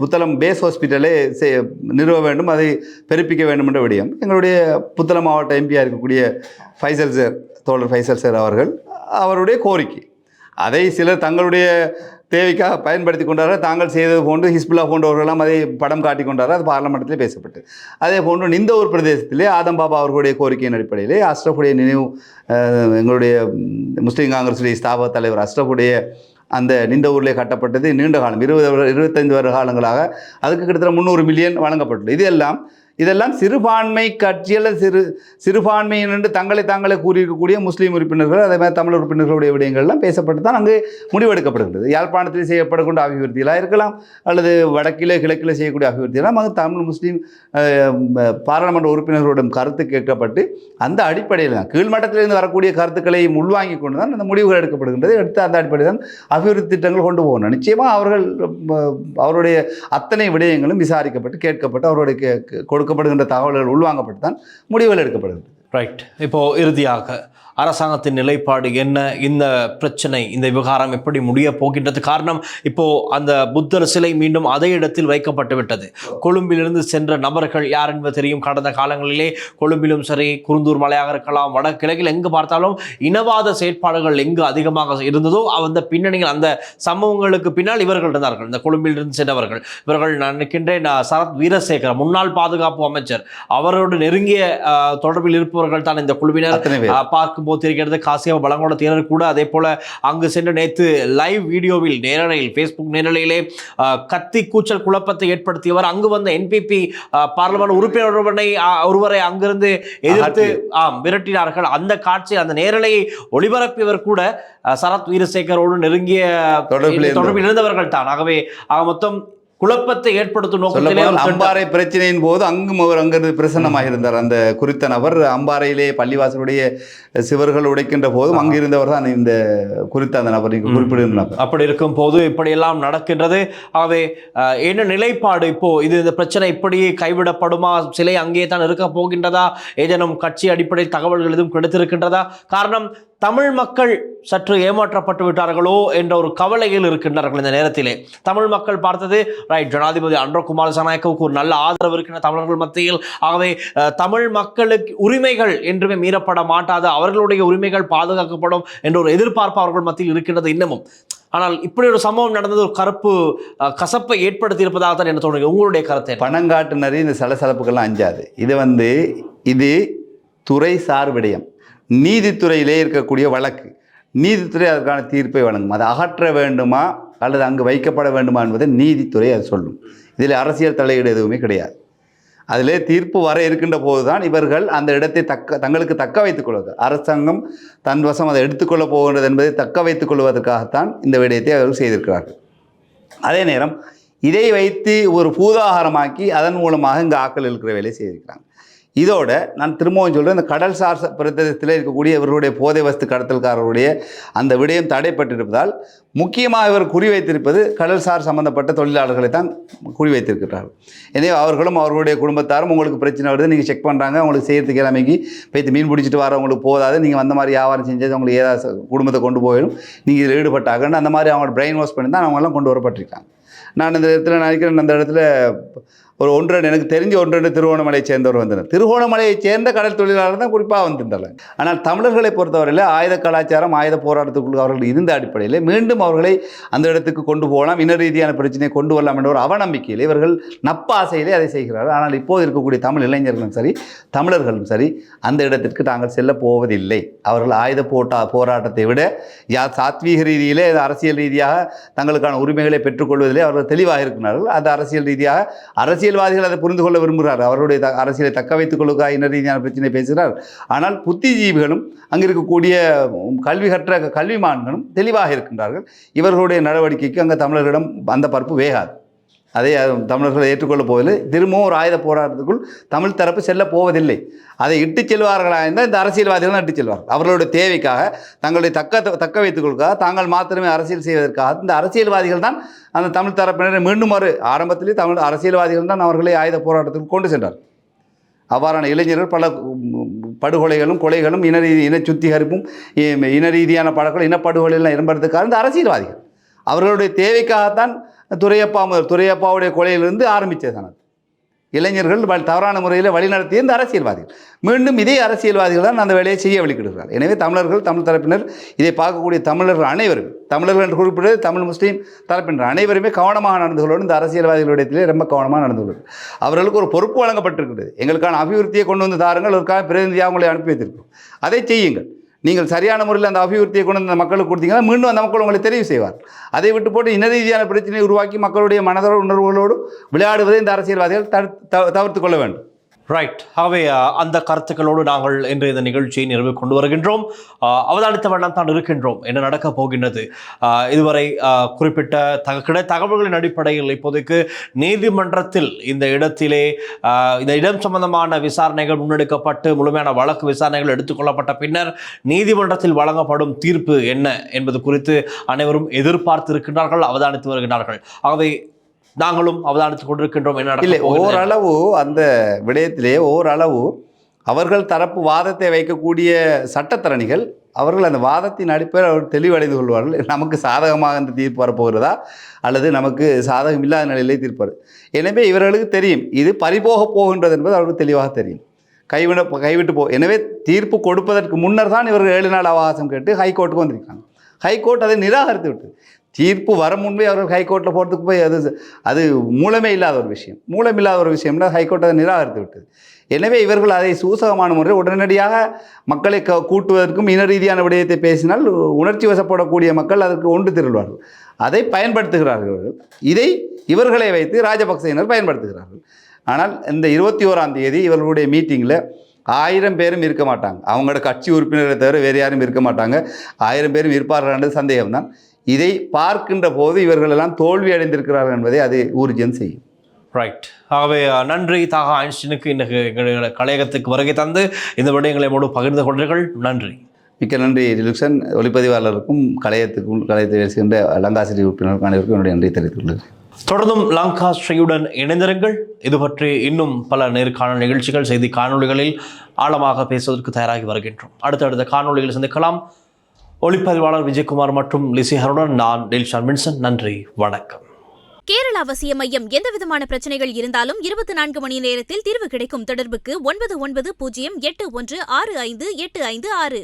புத்தளம் பேஸ் ஹாஸ்பிட்டலே செ- நிறுவ வேண்டும் அதை பெருப்பிக்க வேண்டும் என்ற விடயம். எங்களுடைய புத்தளம் மாவட்ட எம்பியாக இருக்கக்கூடிய ஃபைசல் சார் தோழர் ஃபைசல் சார் அவர்கள் அவருடைய கோரிக்கை. அதை சிலர் தங்களுடைய தேவைக்காக பயன்படுத்தி கொண்டார்கள் தாங்கள் செய்தது போன்று ஹிஸ்புல்லா போன்றவர்களெல்லாம் அதை படம் காட்டி கொண்டார்கள் அது பார்லமெண்ட்டில் பேசப்பட்டு அதே போன்று நிந்தவூர் பிரதேசத்திலே ஆதம் பாபா அவர்களுடைய கோரிக்கையின் அடிப்படையிலே அஷ்ரஃபுடைய நினைவு எங்களுடைய முஸ்லீம் காங்கிரஸுடைய ஸ்தாபக தலைவர் அஷ்ரஃபுடைய அந்த நிந்தவூரிலே கட்டப்பட்டது. நீண்ட காலம் இருபது இருபத்தைந்து வருட காலங்களாக அதுக்கு கிட்டத்தட்ட முந்நூறு மில்லியன் வழங்கப்பட்டுள்ளது. இதெல்லாம் இதெல்லாம் சிறுபான்மை கட்சியில் சிறு சிறுபான்மையின் என்று தங்களை தாங்களே கூறியிருக்கக்கூடிய முஸ்லீம் உறுப்பினர்கள் அதே மாதிரி தமிழ் உறுப்பினர்களுடைய விடயங்கள்லாம் பேசப்பட்டு தான் அங்கு முடிவெடுக்கப்படுகிறது. யாழ்ப்பாணத்தில் செய்யப்படக்கூடிய அபிவிருத்திகளாக இருக்கலாம் அல்லது வடக்கிலே கிழக்கிலே செய்யக்கூடிய அபிவிருத்தியெல்லாம் அங்கு தமிழ் முஸ்லீம் பாராளுமன்ற உறுப்பினர்களுடன் கருத்து கேட்கப்பட்டு அந்த அடிப்படையில் தான் கீழ்மட்டத்திலிருந்து வரக்கூடிய கருத்துக்களை உள்வாங்கி கொண்டு தான் அந்த முடிவுகள் எடுக்கப்படுகின்றது. எடுத்து அந்த அடிப்படையில் தான் அபிவிருத்தி திட்டங்கள் கொண்டு போகணும். நிச்சயமாக அவர்கள் அவருடைய அத்தனை விடயங்களும் விசாரிக்கப்பட்டு கேட்கப்பட்டு அவருடைய கே- கொடுக்கப்படுகின்ற தகவல்கள் உள்வாங்கப்பட்டு தான் முடிவுகள் எடுக்கப்படுகிறது ரைட் இப்போ இறுதியாக அரசாங்கத்தின் நிலைப்பாடு என்ன? இந்த பிரச்சனை இந்த விவகாரம் எப்படி முடிய போகின்றது? காரணம் இப்போ அந்த புத்தர் சிலை மீண்டும் அதே இடத்தில் வைக்கப்பட்டு விட்டது. கொழும்பிலிருந்து சென்ற நபர்கள் யார் என்பது தெரியும். கடந்த காலங்களிலே கொழும்பிலும் சரி குருந்தூர் மலையாக இருக்கலாம் வடகிழக்கில் எங்கு பார்த்தாலும் இனவாத செயற்பாடுகள் எங்கு அதிகமாக இருந்ததோ அந்த பின்னணியில் அந்த சம்பவங்களுக்கு பின்னால் இவர்கள் இருந்தார்கள். இந்த கொழும்பிலிருந்து சென்றவர்கள். இவர்கள் நான் நினைக்கின்றேன் அஹ், சரத் வீரசேகர் முன்னாள் பாதுகாப்பு அமைச்சர். அவரோடு நெருங்கிய தொடர்பில் இருப்பவர்கள் தான் இந்த குழுவினர். அத்தனை தெரிகிறது காசியாவ பலங்கோட தேரர் கூட. அதே போல அங்கு சென்று நேற்று லைவ் வீடியோவில் நேரலையில் ஃபேஸ்புக் நேரலையிலே கத்தி கூச்சல் குழப்பத்தை ஏற்படுத்தியவர். அங்கு வந்த என்பிபி பார்லமெண்ட் உறுப்பினர் ஒருவனை ஒருவரை அங்கிருந்து எதிர்த்து ஆம் விரட்டினார்கள். அந்த காட்சி அந்த நேரலையை ஒளிபரப்பியவர் கூட சரத் வீரசேகரோடு நெருங்கிய தொடர்பில் இருந்தவர். தொடர்பில் இருந்தவர்கள் தான். ஆகவே ஆக மொத்தம் குழப்பத்தை ஏற்படுத்தும் நோக்கத்திலே. அம்பாறை பிரச்சனையின் போது அங்கும் அவர் அங்கிருந்து பிரசன்னமாக இருந்தார் அந்த குறித்த நபர் அம்பாறையிலே பள்ளிவாசலுடைய சிவர்கள் உடைக்கின்ற போதும் அங்கு இருந்தவர் தான் இந்த குறித்த அந்த நபர் நீங்கள் குறிப்பிடுகின்ற நபர். அப்படி இருக்கும் போது இப்படியெல்லாம் நடக்கின்றது. ஆகவே என்ன நிலைப்பாடு இப்போ? இது இந்த பிரச்சனை இப்படியே கைவிடப்படுமா? சிலை அங்கே தான் இருக்க போகின்றதா ஏதேனும் கட்சி அடிப்படையில் தகவல்கள் எதுவும் கிடைத்திருக்கின்றதா? காரணம் தமிழ் மக்கள் சற்று ஏமாற்றப்பட்டு விட்டார்களோ என்ற ஒரு கவலையில் இருக்கின்றார்கள் இந்த நேரத்திலே. தமிழ் மக்கள் பார்த்தது ரைட் ஜனாதிபதி அன்றகுமார் சனாயக்கவுக்கு ஒரு நல்ல ஆதரவு இருக்கின்ற தமிழர்கள் மத்தியில். ஆகவே தமிழ் மக்களுக்கு உரிமைகள் என்றுமே மீறப்பட மாட்டாது அவர்களுடைய உரிமைகள் பாதுகாக்கப்படும் என்ற ஒரு எதிர்பார்ப்பு அவர்கள் மத்தியில் இருக்கின்றது இன்னமும். ஆனால் இப்படி ஒரு சம்பவம் நடந்தது ஒரு கருப்பு கசப்பை ஏற்படுத்தி இருப்பதாக தான் என்ன தோணுது உங்களுடைய கருத்தை பணங்காட்டு பணங்காட்டுனரி இந்த சலசலப்புகள்லாம் அஞ்சாது. இது வந்து இது துறை சார் விடயம் நீதித்துறையிலே இருக்கக்கூடிய வழக்கு. நீதித்துறை அதற்கான தீர்ப்பை வழங்கும். அதை அகற்ற வேண்டுமா? அல்லது அங்கு வைக்கப்பட வேண்டுமா என்பதை நீதித்துறை அது சொல்லும். இதில் அரசியல் தலையீடு எதுவுமே கிடையாது. அதிலே தீர்ப்பு வர இருக்கின்ற போது தான் இவர்கள் அந்த இடத்தை தக்க தங்களுக்கு தக்க வைத்துக் கொள்வது. அரசாங்கம் தன் வசம் அதை எடுத்துக்கொள்ளப் போகின்றது என்பதை தக்க வைத்துக் கொள்வதற்காகத்தான் இந்த விடயத்தை அவர்கள் செய்திருக்கிறார்கள். அதே நேரம் இதை வைத்து ஒரு பூதாகாரமாக்கி அதன் மூலமாக இங்கே ஆக்கள் இருக்கிற வேலையை செய்திருக்கிறாங்க. இதோட நான் திரும்பவும் சொல்கிறேன் இந்த கடல்சார் பிரதேசத்தில் இருக்கக்கூடிய இவர்களுடைய போதை வஸ்து கடத்தல்காரருடைய அந்த விடயம் தடைப்பட்டிருப்பதால் முக்கியமாக இவர் குறிவைத்திருப்பது கடல்சார் சம்பந்தப்பட்ட தொழிலாளர்களை தான் குறிவைத்திருக்கிறார்கள். எனவே அவர்களும் அவர்களுடைய குடும்பத்தாரும் உங்களுக்கு பிரச்சனை வருது நீங்கள் செக் பண்ணுறாங்க உங்களுக்கு செய்கிறதுக்கு இல்லாமைக்கு போய்த்து மீன் பிடிச்சிட்டு வரவங்களுக்கு போதாது நீங்கள் வந்த மாதிரி வியாபாரம் செஞ்சது உங்களுக்கு ஏதாவது குடும்பத்தை கொண்டு போயிடும் நீங்கள் இதில் ஈடுபட்டாங்கன்னு அந்த மாதிரி அவங்களோட பிரெயின் வாஷ் பண்ணி தான் அவங்கெல்லாம் கொண்டு வரப்பட்டிருக்காங்க. நான் இந்த இடத்துல நினைக்கிறேன் அந்த இடத்துல ஒரு ஒன்று எனக்கு தெரிஞ்ச ஒன்றரை திருவோணமலையை சேர்ந்தவர் வந்தனர் திருவோணமலையை சேர்ந்த கடல் தொழிலாளர் தான் குறிப்பாக வந்திருந்தாங்க ஆனால் தமிழர்களை பொறுத்தவரையில் ஆயுத கலாச்சாரம் ஆயுத போராட்டத்துக்குள் அவர்கள் இருந்த அடிப்படையில் மீண்டும் அவர்களை அந்த இடத்துக்கு கொண்டு போகலாம். இன ரீதியான பிரச்சனையை கொண்டு வரலாம் என்ற ஒரு அவநம்பிக்கையில் இவர்கள் நப்பாசையிலே அதை செய்கிறார்கள். ஆனால் இப்போது இருக்கக்கூடிய தமிழ் இளைஞர்களும் சரி தமிழர்களும் சரி அந்த இடத்திற்கு தாங்கள் செல்ல போவதில்லை. அவர்கள் ஆயுத போட்டா போராட்டத்தை விட யா சாத்வீக ரீதியிலே அரசியல் ரீதியாக தங்களுக்கான உரிமைகளை பெற்றுக்கொள்வதிலே அவர்கள் தெளிவாக இருக்கிறார்கள். அது அரசியல் ரீதியாக அரசியல் அரசியல்வாதிகள் அதை புரிந்து கொள்ள விரும்புகிறார் அவருடைய த- அரசியலை தக்க வைத்துக் கொள்ளுக்காக இன ரீதியான பிரச்சனை பேசுகிறார். ஆனால் புத்திஜீவிகளும் அங்கே இருக்கக்கூடிய கல்வி கற்ற கல்விமான்களும் தெளிவாக இருக்கின்றார்கள். இவர்களுடைய நடவடிக்கைக்கு அங்கே தமிழர்களிடம் அந்த பரப்பு வேகாது. அதை தமிழர்கள் ஏற்றுக்கொள்ளப் போவதில்லை. திரும்பவும் ஒரு ஆயுத போராட்டத்துக்குள் தமிழ் தரப்பு செல்ல போவதில்லை. அதை இட்டுச் செல்வார்களா இருந்தால் இந்த அரசியல்வாதிகள் தான் இட்டுச் செல்வார் அவர்களுடைய தேவைக்காக தங்களுடைய தக்க தக்க வைத்துக்கொள்காக தாங்கள் மாத்திரமே அரசியல் செய்வதற்காக இந்த அரசியல்வாதிகள் தான் அந்த தமிழ் தரப்பினரை மீண்டும் ஒரு ஆரம்பத்திலே தமிழ் அரசியல்வாதிகள் தான் அவர்களை ஆயுத போராட்டத்துக்கு கொண்டு சென்றார். அவ்வாறான இளைஞர்கள் பல படுகொலைகளும் கொலைகளும் இனரீதி இன சுத்திகரிப்பும் இன ரீதியான பழக்கம் இனப்படுகொலைகள்லாம் இடம்பெறதுக்காக இந்த அரசியல்வாதிகள். அவர்களுடைய தேவைக்காகத்தான் துரையப்பா முதல் துரையப்பாவுடைய கொலையிலிருந்து ஆரம்பித்தது தான் இளைஞர்கள் தவறான முறையில் வழிநடத்திய இந்த அரசியல்வாதிகள். மீண்டும் இதே அரசியல்வாதிகள் தான் அந்த வேலையை செய்ய வழிக்கிடுகிறார் எனவே தமிழர்கள் தமிழ் தரப்பினர் இதை பார்க்கக்கூடிய தமிழர்கள் அனைவரும் தமிழர்கள் என்று குறிப்பிடுவது தமிழ் முஸ்லீம் தரப்பினர் அனைவருமே கவனமாக நடந்து கொள்ளணும். இந்த அரசியல்வாதிகளுடைய ரொம்ப கவனமாக நடந்து கொள்வது அவர்களுக்கு ஒரு பொறுப்பு வழங்கப்பட்டிருக்கிறது. எங்களுக்கான அபிவிருத்தியை கொண்டு வந்து தாருங்கள். ஒருக்காக பிரதிநிதியாக உங்களை அனுப்பி வைத்திருக்கிறோம். அதை செய்யுங்கள். நீங்கள் சரியான முறையில் அந்த அபிவிருத்தியை கொண்டு வந்து அந்த மக்களுக்கு கொடுத்தீங்கன்னா மீண்டும் அந்த மக்கள் உங்களை தெரிவு செய்வார். அதை விட்டு போட்டு இன ரீதியான பிரச்சனையை உருவாக்கி மக்களுடைய மனதோட உணர்வுகளோடு விளையாடுவதை இந்த அரசியல்வாதிகள் தடு தவிர்த்து கொள்ள வேண்டும். ரைட் ஆகவே அந்த கருத்துக்களோடு நாங்கள் இன்று இந்த நிகழ்ச்சியை நிறைவு கொண்டு வருகின்றோம். அவதானித்த வண்ணம் தான் இருக்கின்றோம் என்ன நடக்கப் போகின்றது. இதுவரை குறிப்பிட்ட தக கிடை தகவல்களின் அடிப்படையில் இப்போதைக்கு நீதிமன்றத்தில் இந்த இடத்திலே இந்த இடம் சம்பந்தமான விசாரணைகள் முன்னெடுக்கப்பட்டு முழுமையான வழக்கு விசாரணைகள் எடுத்துக்கொள்ளப்பட்ட பின்னர் நீதிமன்றத்தில் வழங்கப்படும் தீர்ப்பு என்ன என்பது குறித்து அனைவரும் எதிர்பார்த்து இருக்கின்றார்கள் அவதானித்து வருகின்றார்கள். ஆகவே நாங்களும் அவதானித்துக் கொண்டிருக்கின்றோம். என்ன இல்லை ஓரளவு அந்த விடயத்திலே ஓரளவு அவர்கள் தரப்பு வாதத்தை வைக்கக்கூடிய சட்டத்தரணிகள் அவர்கள் அந்த வாதத்தின் அடிப்படையில் அவர் தெளிவடைந்து கொள்வார்கள். நமக்கு சாதகமாக இந்த தீர்ப்பு வரப்போகிறதா? அல்லது நமக்கு சாதகம் இல்லாத நிலையிலே தீர்ப்பார் எனவே இவர்களுக்கு தெரியும் இது பறிபோக போகின்றது என்பது அவர்களுக்கு தெளிவாக தெரியும். கைவிட கைவிட்டு போ எனவே தீர்ப்பு கொடுப்பதற்கு முன்னர் தான் இவர்கள் ஏழு நாள் அவகாசம் கேட்டு ஹைகோர்ட்டுக்கு வந்திருக்காங்க. ஹைகோர்ட் அதை நிராகரித்து விட்டது. தீர்ப்பு வர முன்பே அவர்கள் ஹைகோர்ட்டில் போகிறதுக்கு போய் அது அது மூலமே இல்லாத ஒரு விஷயம். மூலம் இல்லாத ஒரு விஷயம்னா ஹைகோர்ட் அதை நிராகரித்து விட்டது. எனவே இவர்கள் அதை சூசகமான முறையில் உடனடியாக மக்களை க கூட்டுவதற்கும் இன ரீதியான விடயத்தை பேசினால் உணர்ச்சி வசப்படக்கூடிய மக்கள் அதற்கு ஒன்று திரள்வார்கள். அதை பயன்படுத்துகிறார்கள் இதை இவர்களை வைத்து ராஜபக்சையினர் பயன்படுத்துகிறார்கள். ஆனால் இந்த இருபத்தி ஓராம் தேதி இவர்களுடைய மீட்டிங்கில் ஆயிரம் பேரும் இருக்க மாட்டாங்க. அவங்களோட கட்சி உறுப்பினரை தவிர வேறு யாரும் இருக்க மாட்டாங்க. ஆயிரம் பேரும் இருப்பார்கள் சந்தேகம்தான். இதை பார்க்கின்ற போது இவர்கள் எல்லாம் தோல்வி அடைந்திருக்கிறார்கள் என்பதை அது ஊர்ஜியம் செய்யும். ரைட் ஆகவே நன்றி தாக ஐன்ஸ்டீனுக்கு இந்த எங்களுடைய கலையகத்துக்கு வருகை தந்து இந்த விடயங்களை மூடு பகிர்ந்து கொண்டீர்கள். நன்றி. மிக்க நன்றி லிலுக்சன் ஒளிப்பதிவாளருக்கும் கலையத்துக்கும் கலையத்தை பேசுகின்ற லங்காசிரி உறுப்பினருக்கும் அனைவருக்கும் என்னுடைய நன்றி தெரிவித்துக் கொள்கிறேன். தொடர்ந்தும் லங்கா ஸ்ரீயுடன் இணைந்திருங்கள். இது பற்றி இன்னும் பல நேர்காணல் நிகழ்ச்சிகள் செய்தி காணொளிகளில் ஆழமாக பேசுவதற்கு தயாராகி வருகின்றோம். அடுத்தடுத்த காணொளிகளில் சந்திக்கலாம். ஒளிப்பதிவாளர் விஜயகுமார் மற்றும் லிசிஹருடன் நான் டெல்ஷான் மின்சன் நன்றி வணக்கம். கேரள அவசிய மையம் எந்தவிதமான பிரச்சனைகள் இருந்தாலும் இருபத்தி நான்கு மணி நேரத்தில் தீர்வு கிடைக்கும் தொடர்புக்கு ஒன்பது ஒன்பது பூஜ்ஜியம் எட்டு ஒன்று ஆறு ஐந்து எட்டு ஐந்து ஆறு.